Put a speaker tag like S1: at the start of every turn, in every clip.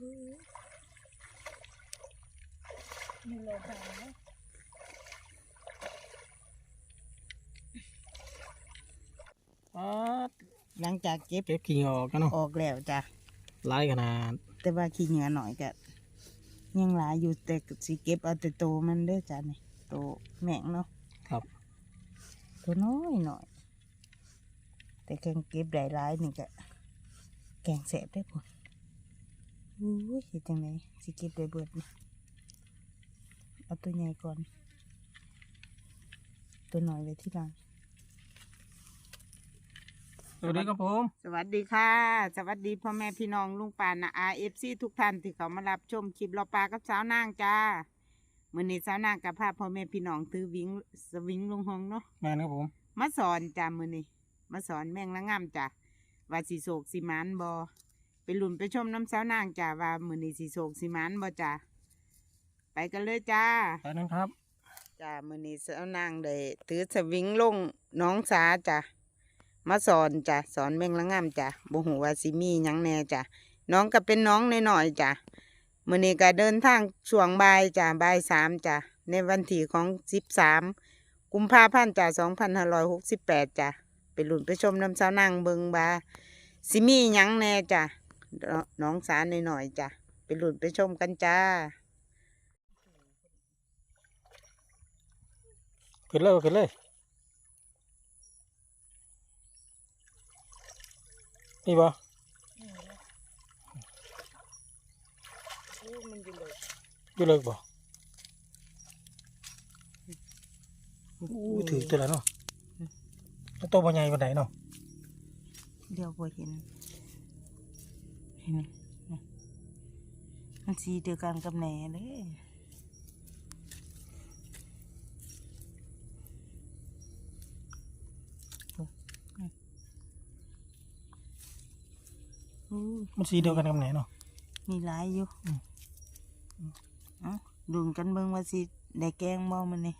S1: มีโลหะนะ
S2: อ๋อ
S1: หลังจากเก็บ
S2: เก็บขี้ออกกันเนาะ
S1: ออกแล้วจ้ะ
S2: หลายขนาด
S1: แต่ว่าขี้เหงื่อหน่อยก็ยังหลายอยู่แต่ก็สิเก็บเอาแต่โตมันเด้อจ้ะนี่โตแม่งเนาะ
S2: ครับ
S1: ตัวน้อยหน่อย แต่แกงเก็บได้หลายนี่ก็แกงแสบได้ผล อุ้ยเห็ดจังไงสิเก็บได้เบิดนี่เอาตัวใหญ่ก่อน ตัวน้อยเลยที่หลัง
S2: สวัสดีครับผม
S1: สวัสดีค่ะ สวัสดีพ่อแม่พี่น้องลุงป่านะอาเอฟซีทุกท่านที่เขามารับชมคลิปเราปลากับสาวนางจ้ามื่อนี้สาวนางกับพาพ่อแม่พี่น้องถือวิงสวิงลงหองเนาะ
S2: แม่นครับผม
S1: มาสอนจ้ามื่อนี้มาสอนแมงละง่ำจ้าว่าสีโศกสีหมานบอ ไปลุ่นไปชมน้ำสาวนางจ้าว่ามื่อนี้สีโศกสีหมานบอจ้าไปกันเลยจ้า
S2: ไปนั่นครับ
S1: จ้ามื่อนี้สาวนางได้ถือสวิงลงหน้องสาจ้ามาสอนจ้าสอนแมงละง่ำจ้าบ่หูว่าสิมีหยังแน่จ้าน้องก็เป็นน้องน้อยๆจ้ามื่อนี้ก็เดินทางช่วงบ่ายจ้าบ่ายสามจ้าในวันที่ของสิบสามกุมภาพันธ์จ้าสองพันห้าร้อยหกสิบแปดจ้าไปลุ่นไปชมน้ำสาวนางเบิงบาสิมีหยังแน่จ้า น้องสาหน่อยๆจ้าไปลุ่นไปชมกันจ้า
S2: ขึ้นเลยขึ้นเลยนี่บ่อยู่เลิกบ่อู้ถือตัวแล้วเนาะแล้วตัวบ่ใหญ่ปานใดเนาะ
S1: เดี๋ยวพอเห็น เห็นไหมมันสีเดียวกันกับแหน่เลยอู้
S2: มันสีเดียวกันกับไหนเนาะ
S1: มีหลายอยู่
S2: อืม
S1: เอ้าดุนกันเบิ่งว่าสิได้แกงบ่มันนี่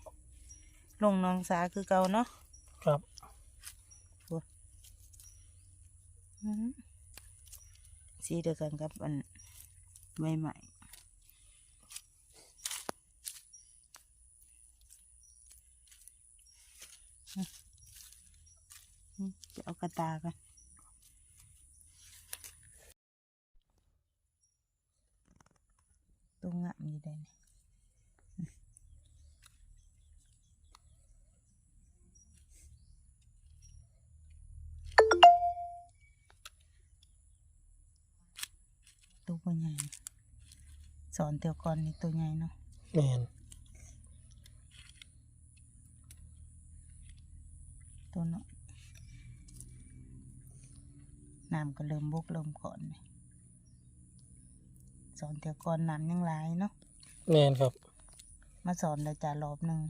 S1: ลงน้องสาคือเก่าเนาะ
S2: ครับ
S1: อืม สีเดียวกันกับอันใบใหม่อืมอืมจะเอากระตากันตรงงะมีได้นี่อื ตัวบ่ใหญ่นะสอนเตียวก่อนนี่ตัวใหญ่เนาะ
S2: แม่น
S1: ตัวเนาะน้ำก็เริ่มบกเริ่มก่อนเลยสอนเตียวก่อนน้ำยังหลายเนาะ
S2: แม่นครับ
S1: มาสอนได้จ่ารอบหนึ่ง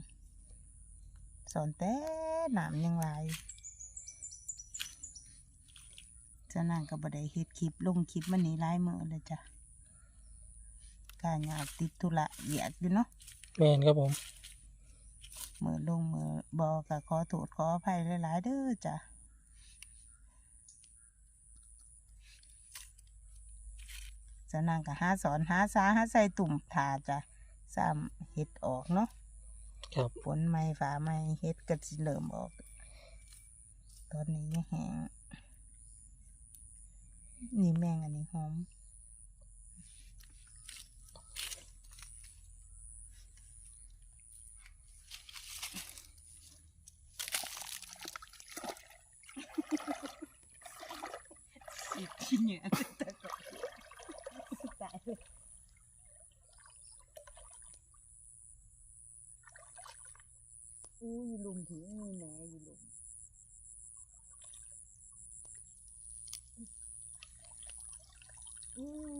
S1: สอนแต่หนามยังหลายเจะนั่งกับบไดเฮ็ดคลิปลงคลิปมันนี้หลายมือเลยจ้ะการอยากติดธุระเหยียดอยู่เนาะ
S2: แม่นครับผม
S1: มือลงมือบอกะขอโทษขออภัยหลายๆเด้อจ้ะเจะนั่งกับหาสอนหาสาหาใส่ตุ่มถาจ้ะซ้ำเฮ็ดออกเนาะ
S2: ครับ
S1: ฝนไม่ฟ้าไม่เฮ็ดก็สิเริ่มออก ตอนนี้ยังแห้ง นี่แมงอันนี้หอมขี้เหนียวตายเลยอู้ยลุมถึงมีแหนอยู่ลุม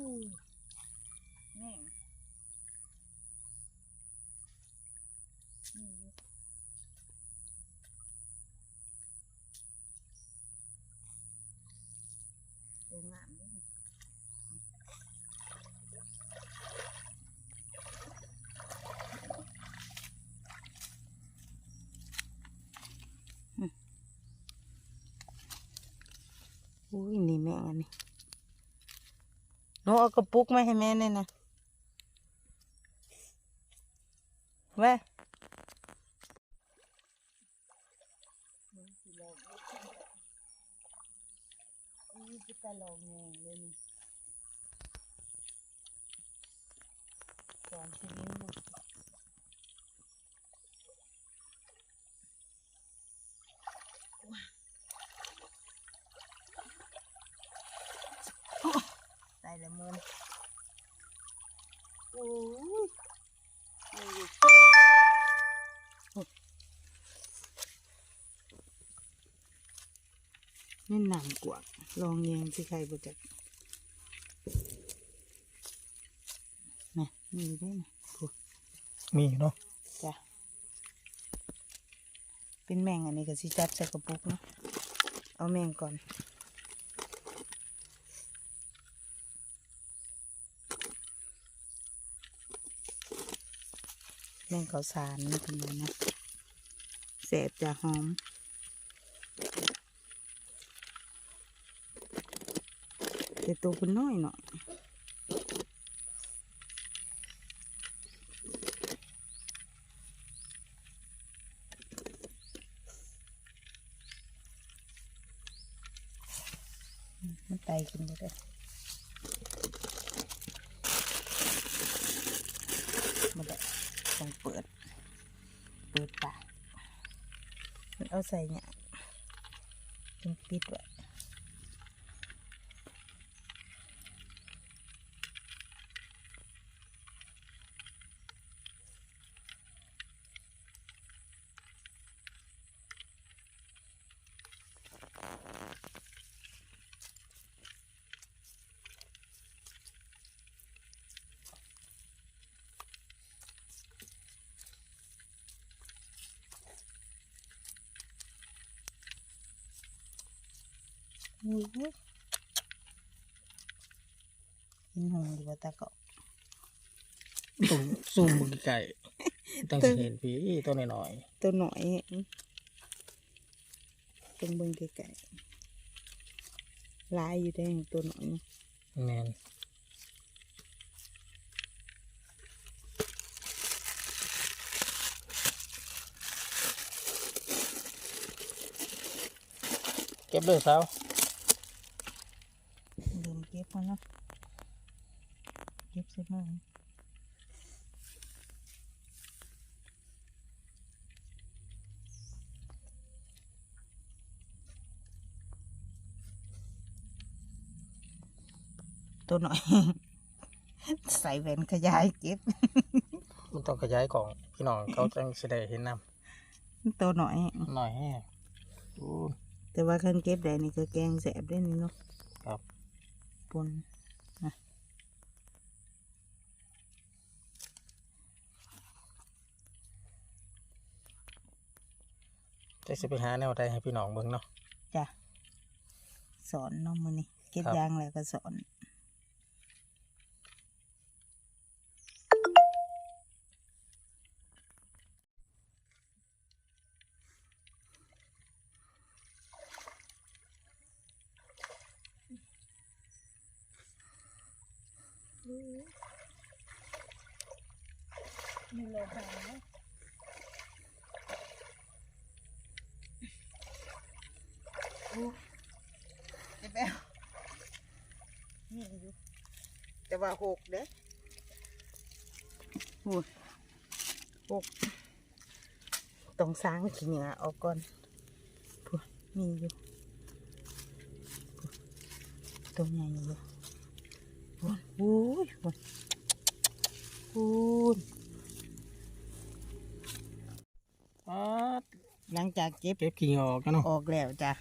S1: อู้แม่นี่อยู่ตัวงามเลยอุ้ยนี่ แม่งอันนี้นูเอากระปุกมาให้แม่เนี่ยนะแว่จะลองแงเลยนี่สอนชีวิตลูกได้ละมือนโอ้ยนี่ดิ นี่หนำกว่าลองแยงสิใครบ่จักนะนี่ได้นะ
S2: มีเนาะ
S1: จ้ะเป็นแมงอันนี้ก็สิจับใส่กระปุกเนาะเอาแมงก่อนแมงข้าวสารนะคุณนะนะแสบจะหอม แต่ตัวคุณน้อยหน่อยมันไตกินไปเลยมันได้ต้องเปิด เปิดปากมันเอาใส่เนี่ยต้องปิดไว้ นี่เว้ยกินหงดีกว่าตาเกาะ
S2: ต้องซูมมือไก่ต้องสิเห็นพี่ตัวน้อย
S1: ตัวหน่อยตรงเบิ่งไกลๆลายอยู่ได้ของตัวหน่อยนะ
S2: ๆแมนเก็บเลยสาว
S1: ลืมเก็บมันนะเก็บเสร็จมั้งตัวหน่อย ใส่แว่นขยายเก็บ
S2: มันต้องขยายกล่องพี่น้องเขาจังสิได้เห็นน้
S1: ตัวหน่อยำ
S2: หน่อยแห้งอู้
S1: แต่ว่าคันเก็บได้นี่ก็แกงแสบได้นี่เนาะ
S2: ครับ
S1: ปน
S2: จะสิไปหาแนวใดให้พี่น้องเบิ่งเนาะ
S1: จ้ะสอนเนาะมือนี่เก็บ
S2: ครับ
S1: ยางแล้วก็สอน มีโลบา เดี๋ยวไปเอานี่อยู่แต่ว่าหกเด้โอ้ยหกต้องสร้างขี้เหงื่อออกก่อนพูดมีอยู่พูดตัวใหญ่อยู่พูดโอ้ยพูดพูด
S2: ป๊าด
S1: หลังจากเก็บ
S2: เก็บขี้ออกกันเนาะ
S1: ออกแล้วจ้ะ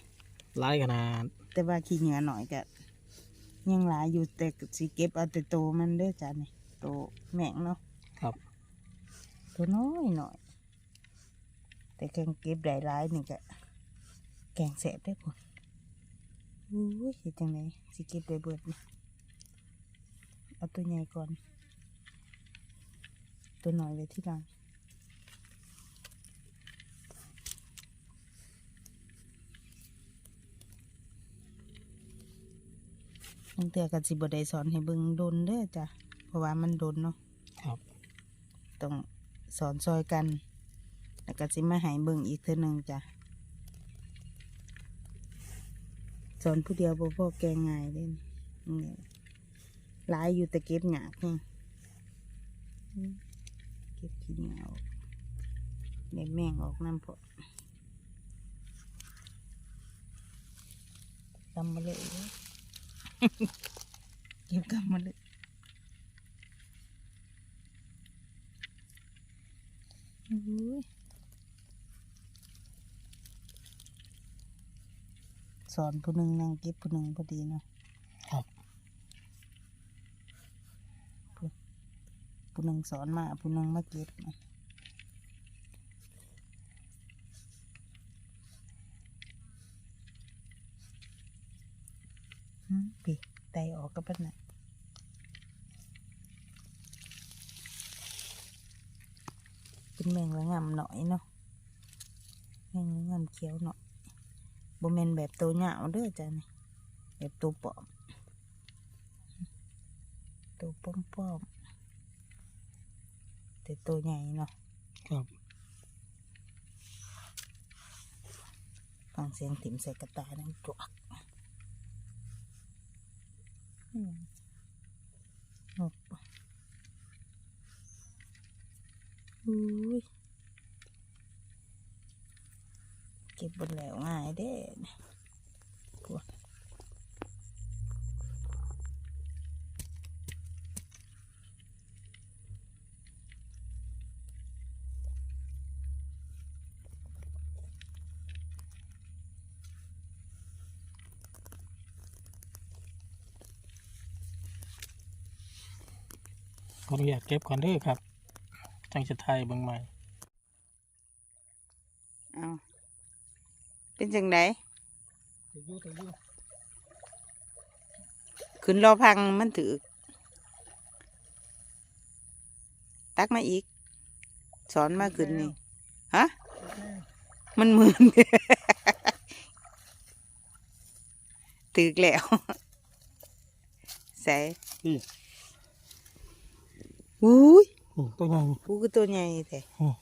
S2: หลายขนาด
S1: แต่ว่าขี้เหงื่อหน่อยก็ยังหลายอยู่แต่ก็สิเก็บเอาแต่โตวมันเด้อจ้ะนี่โตวแม่งเนาะ
S2: ครับ
S1: ตัวน้อยหน่อย แต่แกงเก็บได้หลายนี่ก็แกงแสบได้ผลอุ้ยเฮ็ดจังไดสิเก็บได้เบิดนี่เอาตัวใหญ่ก่อน ตัวน้อยไว้ที่หลัง บางเทื่อก็สิบ่ได้สอนให้เบิ่งดนเด้อจ้ะเพราะว่ามันดนเนาะ
S2: ครับ
S1: ต้องสอนซอยกัน แล้วก็สิมาให้เบิ่งอีกเทื่อหนึงจ้ะสอนผู้เดียวบ่พอแกงง่ายเด้นี่นี่หลายอยู่แต่เก็บหยากนี่อืมเก็บขี้เหนียวเด็แม่งออกน้ำพอกำมาเลย เก็บกำมาเลยอุ้ยสอนผู้หนึ่งนั่งเก็บผู้หนึ่งพอดีเนาะ
S2: ครับ
S1: ผู้หนึ่งสอนมาผู้หนึ่งมาเก็บนะ ปีไตออกกับปันน่ะเป็นแมงละงำหน่อยเนาะแมงละงำเขียวหน่อยบ่แม่นแบบตัวเหยาวเด้อจ้ะนี่แบบตัวปลอมตัวป้อมป้อมๆแต่ตัวใหญ่เนาะ
S2: ครับ
S1: ฟังเสียงถิ่มใส่กระตายนั่งจวก อืมนกอุ้ยเก็บบนแล้วง่ายเด้
S2: ขออนุญาตเก็บก่อนเด้อครับจังจะไทยเบิ่งใหม่
S1: เอาเป็นจังได
S2: ถือยู่ถือยู่
S1: ขึ้นรอพังมันถือตักมาอีก สอนมาขึ้นนี่ฮะมันมืนตึกแล้วใส่ อุ้ย
S2: นี่ตัวใหญ่
S1: กูก็ตัวใหญ่แท้
S2: อืม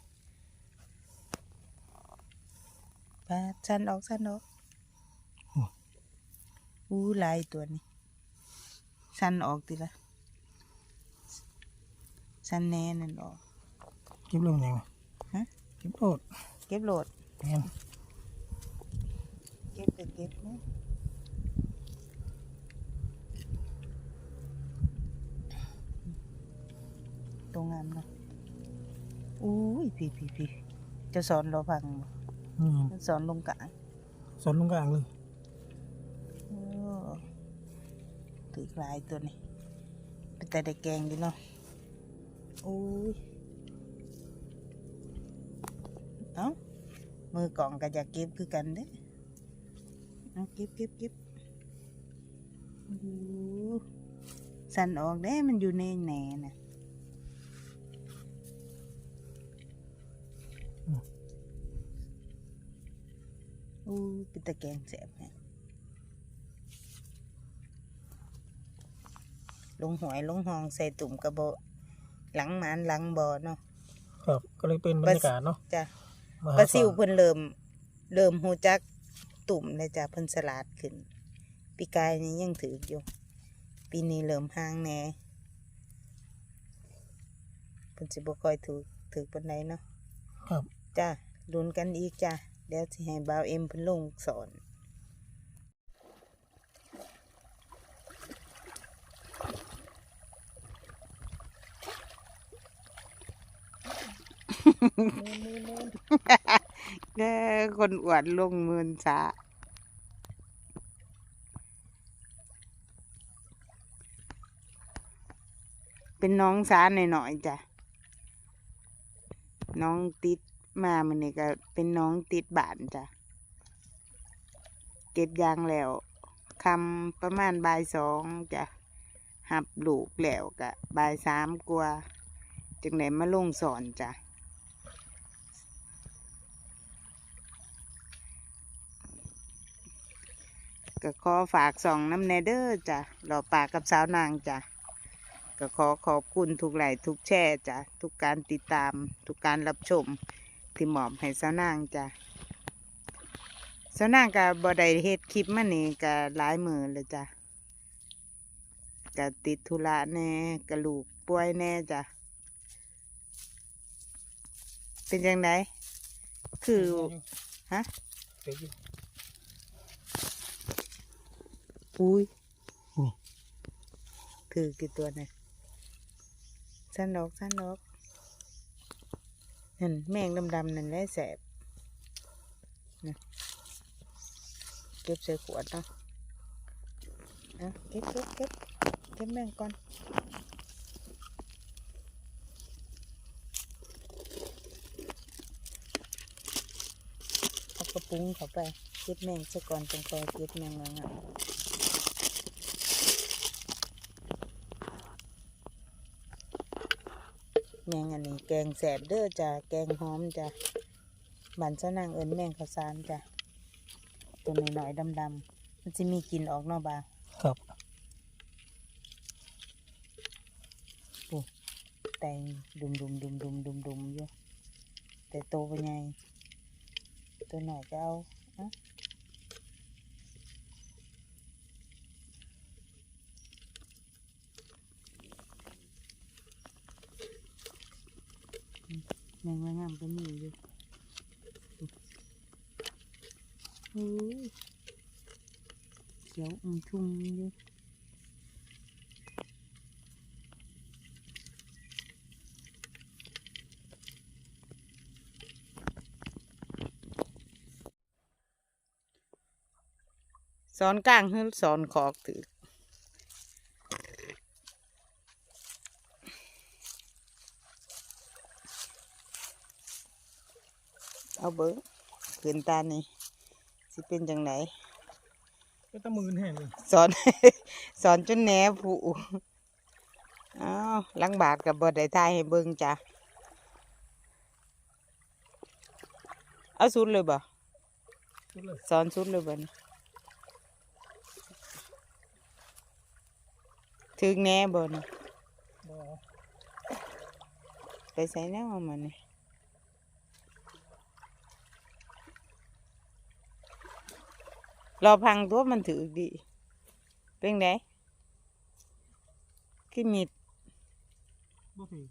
S1: ปลาสันออกสันออกอู้หลายตัวนี้สันออกทีละสันแน่นั่นออก
S2: เก็บเรื่องยังไง
S1: ฮะ
S2: เก็บโลด
S1: เก็บโหลด
S2: แม่น
S1: เก็บก็เก็บ ตรงงามเนาะอุ้ยพี่พี่พี่จะสอนเราพังบ่
S2: อืม
S1: สอนลงกลาง
S2: สอนลงกลางเลย
S1: โอ้ถือลายตัวนี้เป็นแต่ได้แกงดีเนาะอุ้ยเอ้ามือกล่องก็อยากเก็บคือกันเด้เอาเก็บเก็บเก็บดูสั่นออกเด้มันอยู่ในแหน่น่ะ เป็นตะแกงแสบแฮะลงหวยลงหองใส่ตุ่มกระโบะหลังหมานหลังบ่อเนาะ
S2: ครับก็เลยเป็นบรรยากาศเนาะ
S1: จ้ะ
S2: มหา
S1: ปลาซิว
S2: ศล
S1: เพิ่นเริ่มเริ่มหูจักตุ่มเลยจ้ะเพิ่นสลาดขึ้น ปีกายนี้ยังถืออยู่ ปีนี้เริ่มห่างแหน่เพิ่นสิบ่ค่อยถือถือปานใดเนาะ
S2: ครับ
S1: จ้ะลุ้นกันอีกจ้ะ เดี๋ยวสิให้บ่าวเอ็มเพิ่นลงสอนเด้อคนอวดลงมืนซาเป็นน้องสาหน่อยๆจ้ะ น้องติด มามันนี่ก็เป็นน้องติดบานจ้ะ เก็บยางแล้วคำประมาณบ่ายสองจ้ะหับลูกแล้วกะบ่ายสามกว่าจึงไหนมาลงสอนจ้ะก็ขอฝากส่องน้ำแนเดอร์จ้ะหล่อปากกับสาวนางจ้ะก็ขอขอบคุณทุกไลค์ทุกแชร์จ้ะทุกการติดตามทุกการรับชม ที่มอบให้สาวนางจ้ะสาวนางกับบอได้เฮ็ดคลิปมานี่ก็หลายมือเลยจ้ะก็ติดธุระแน่กระลูกป่วยแน่จ้ะเป็นยังไงคือฮะ
S2: เดี๋ยวอยู่
S1: อุ้ย
S2: นี่
S1: คือกี่ตัวเนี่ยสั้นดอกสั้นดอก นั่นแมงดำๆนั่นแหละแสบนะเก็บใส่ขวดเนาะเอาเก็บเก็บเก็บเก็บแมงก่อนเอากระปุ้งเข้าไปเก็บแมงซะก่อนจังคอยเก็บแมงละงะ แมงอันนี้แกงแสบเด้อจ้ะแกงหอมจ้ะบันเจ้านางเอิญแมงข้าวสารจ้ะตัวน้อยๆดำๆมันจะมีกลิ่นออกเนอกบา
S2: ครับ
S1: แต่งดุมดุมดุมดุมดุมดุมอยู่แต่โตเป็นไงตัวหน่อยก็เอาอะอืม แมงงามก็มีอยู่อู้เขียวอุ่มทุ่งอยู่สอนกลางคือสอนขอกถือ เอาเบิ้งขืนตานี่สิเป็นจังไหน
S2: ก็ตะมือแห้งเลย
S1: สอน สอนจนแหนผู้อ้าวหลังบาทกับบอได้ทายให้เบิ้งจ้ะเอาสุดเลยบ่
S2: สุดเลย
S1: สอนสุดเลยบ่นี่ถึงแหน่บ่นี่
S2: บ่
S1: ไปใส่แน่มามันนี่ รอพังตัวมันถือดี เป็นไงขี้มิด
S2: บ่ถือ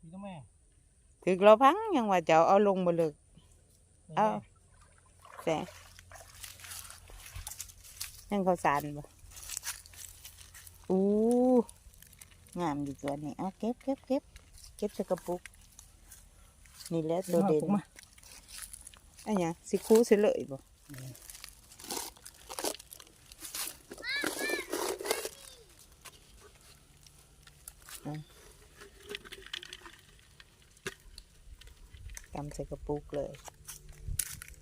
S2: มีต้องแม่
S1: ถือรอพังยังว่าจะเอาลงบ่เลิกเอาแสยังเขาสารบ่อู้งามดีตัวนี้เอาเก็บเก็บเก็บเก็บใส่กระปุก นี่แหละตัวเด่น
S2: มา
S1: อันเนี้ยสิคูสิเลยบ่ อะกำใส่กระปุกเลย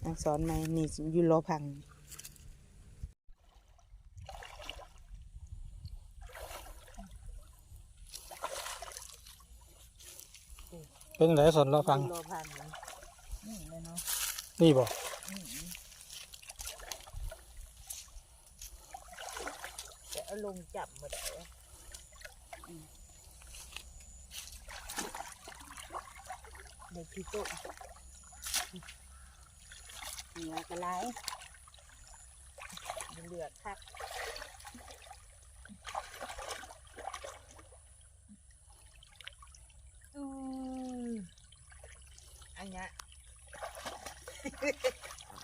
S1: อักษรใหม่นี่ยูโรพัง
S2: เป็นไรสอนเราฟัง
S1: ยูโรพังนี่เลยเนาะ
S2: นี่บ่
S1: จะเอาลงจับมาได้อื เด็กพี่ตุ๊เหนือกระไรเลือดคักอืออันเนี้ย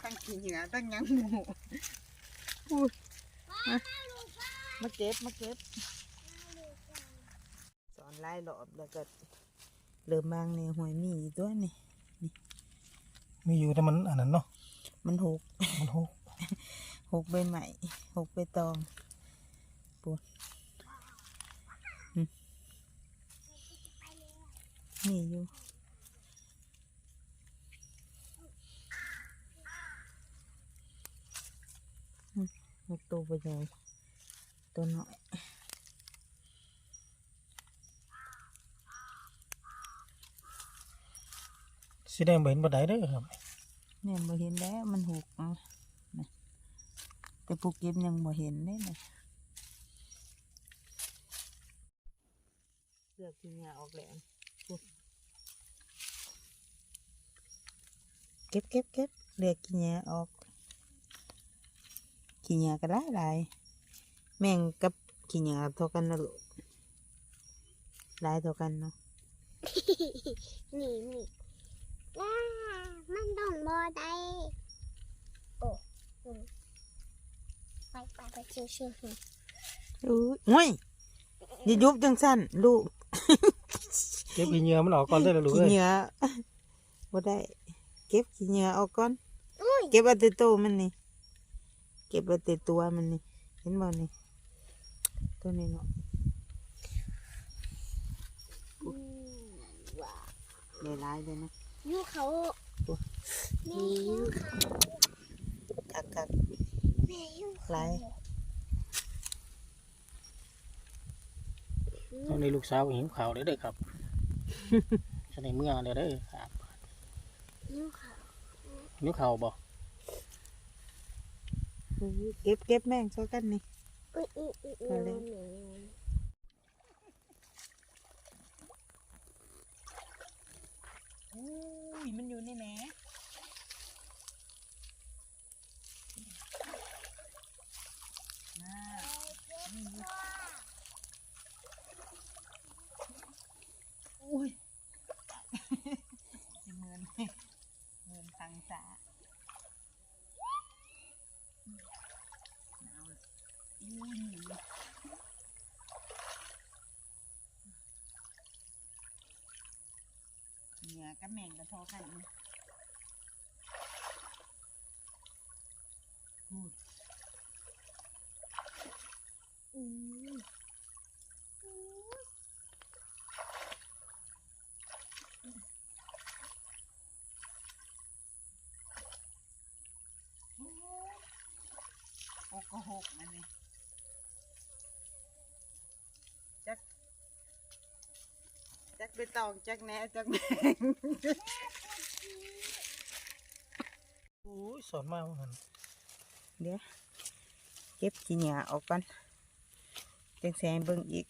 S1: ตั้งขี้เหงื่อตั้งยังหมูมามาเก็บมาเก็บสอนไล่หลอบแล้วก็ เริ่มบางในหวยมีอีกตัวนี่
S2: มีอยู่แต่มันอันนั้นเนาะ
S1: มันหก
S2: มันหก
S1: หกใบใหม่หกใบตองปวดอืมนี่อยู่อืมหกตัวไปเลยตัวน้อย
S2: สีแดงบ่เห็นบ่ได้เด้อครับ
S1: เนี่ยบ่เห็นแล้วมันหกอะนะแต่ผู้เก็บยังบ่เห็นเลยนะเลือกที่เหงาออกแล้วอุ๊ยเก็บเก็บเก็บเลือกขี้เหงาออกขี้เหงาก็ได้หลายแม่งกับขี้เหงาเท่ากันนะลูกหลายเท่ากันเนาะ
S3: นี่นี่ ว้า มันต้องบอได้โอ้อืมไปไปไปชิวชิวชิว
S1: อุ้ยโอ้ยอย่ายุบจังสั้นลูก
S2: เก็บอีเหยื่อมันออกก่อนได้อลูก
S1: ขี้
S2: เอ้ย
S1: เหงื่อบ่ได้ เก็บขี้เหงื่อออกก่อน
S3: อุ้ย
S1: เก็บเอาแต่ตัวมันนี่ เก็บเอาแต่ตัวมันนี่ เห็นบ่นี่ ตัวนี้เนาะ
S3: อืมว้า
S1: ได้หลายเลยนะ
S3: ยูเขา
S1: ตัว
S3: แม่ยูเขา
S1: คักคัก
S3: แม่ยู
S1: หลาย
S2: ตอนนี้ลูกสาวก็หิวข้าวเด้อเด้อครับจะในเมื่อเด้อเด้อครับ
S3: ยูเขา
S2: หิวข้าวบ่
S1: อุ้ยเก็บเก็บแม่งซะกันนี่
S3: อุ้ย
S1: มันอยู่ในแหนอุ้ยเหมือนเหมือนตังสาหนาวอุ้ยเหนื อกับแมงกระทอกันนี่พูด
S3: อืม
S1: โอ้โกหกมันนี่จักจัก ไปตองจักแหนจักแมง
S2: โอ้ยสอนมากมัน
S1: เดี๋ยวเก็บขี้เหนียออกก่อนจังแสงเบิ่งอีก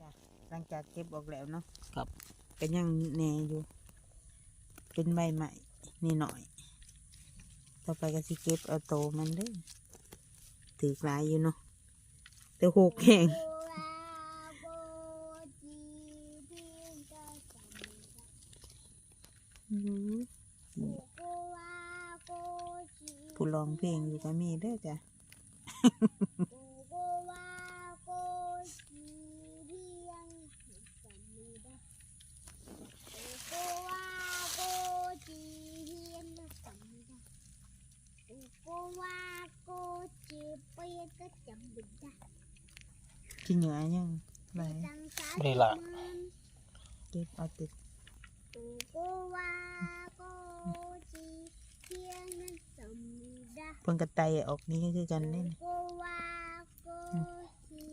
S1: จ้ะหลังจากเก็บออกแล้วเนาะ
S2: ครับ
S1: ก็ยังแหน่อยู่ เป็นใบใหม่นี่หน่อย ต่อไปก็สิเก็บเอาโตมันเด้อถือกลายอยู่เนาะแต่หกแห้ง
S3: โบราโบจีพีนก็จำได้
S1: อื้อหือ
S3: โกวาโกจี
S1: ผู้ร้องเพลงอยู่ก็มีเด้อจ้ะ
S3: โกวาโกจีเพียงจำไม่ได้โกวาโกจีเพียงจำไม่ได้โกวาโกจีเพียงก็จำไม่ได้
S1: ขี้เหนียยังไร
S3: จังสา
S2: ไม่ได้ละ
S3: มัน
S1: เก็บเอาติด
S3: โกวาโกจีเพียงจำไม่ได้
S1: เพิ่นกระไตออกนี้ คือกันเล่น
S3: โกวาโกจี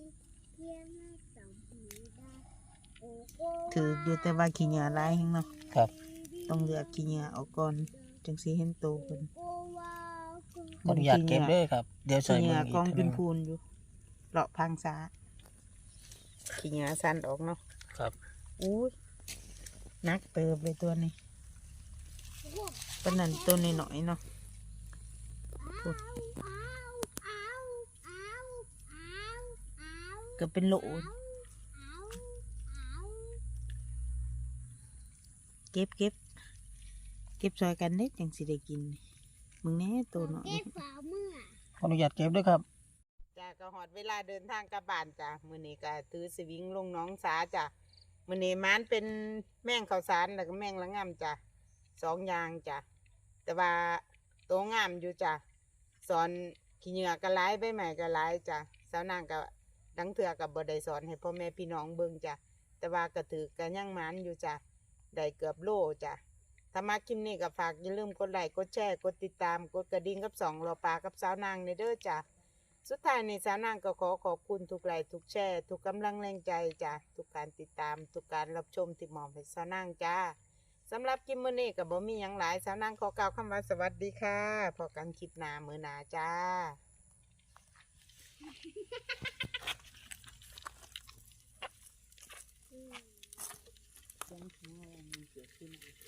S3: เพียงจำไม่ได้โโกวา
S1: ถืออยู่แต่ว่าขี้เหนียลายแห้งเนาะ
S2: ครับ
S1: ต้องเลือกขี้เหนียออกก่อนจังสีเห็นโตเพิ่น
S3: โกวาโก
S2: ขออนุญาตเก็บเด้อครับ เดี๋ยวใส่
S1: ขี้เหนี
S2: มื
S1: ย
S2: ออีก
S1: กอง
S2: ที
S1: เป็น
S2: หนึง
S1: พูนอยู่เลาะพังซาขี้เหนียสันออกเนาะ
S2: ครับ
S1: อู้ยนักเติบเลยตัวนี้
S3: วา
S1: ปานนั้นตัวน้อยๆเนาะ
S3: อ้าวอ้าวอ้าวอ้าวอ้าว อ้าว
S1: ก็เป็นโหล
S3: อ้าวอ้าวอ้าว
S1: เก็บเก็บเก็บซอยกันเด้จังสิได้กิน มึงแน่ตัวน้อย
S3: เก็บฝ่ามือ
S2: ขออนุญาตเก็บด้วยครับ
S1: จ้าก็หอดเวลาเดินทางกลับบ้านจ้ะมื้อนี้ก็ถือสวิงลงหน้องสาจ้ะมื้อนี้มันเป็นแม่งข้าวสารแล้วก็แม่งละง่ำจ้ะสองอย่างจ้ะแต่ว่าตัวงามอยู่จ้ะสอนขี้เหงื่อก็หลายใบใหม่ก็หลายจ้ะสาวนางก็ ดังเถื่อกับบ่ได้สอนให้พ่อแม่พี่น้องเบิ่งจ้ะแต่ว่าก็ถือกันยังมันอยู่จ้ะได้เกือบโลจ้ะถ้ามาคลิปนี้ก็ฝากอย่าลืมกดไลค์กดแชร์กดติดตามกดกระดิ่งกับสองรอปลากับสาวนางในเด้อจ้ะสุดท้ายในสาวนางก็ขอขอบคุณทุกไลค์ทุกแชร์ทุกกำลังแรงใจจ้ะทุกการติดตามทุกการรับชมที่มอบให้สาวนางจ้าสำหรับกิมมือนี้ก็บบ่มีหยังหลายสาวนางขอกล่าวคำว่าสวัสดีค่ะพอกันคลิปหน้ามือหนาจ้า
S3: อืม
S1: เสียง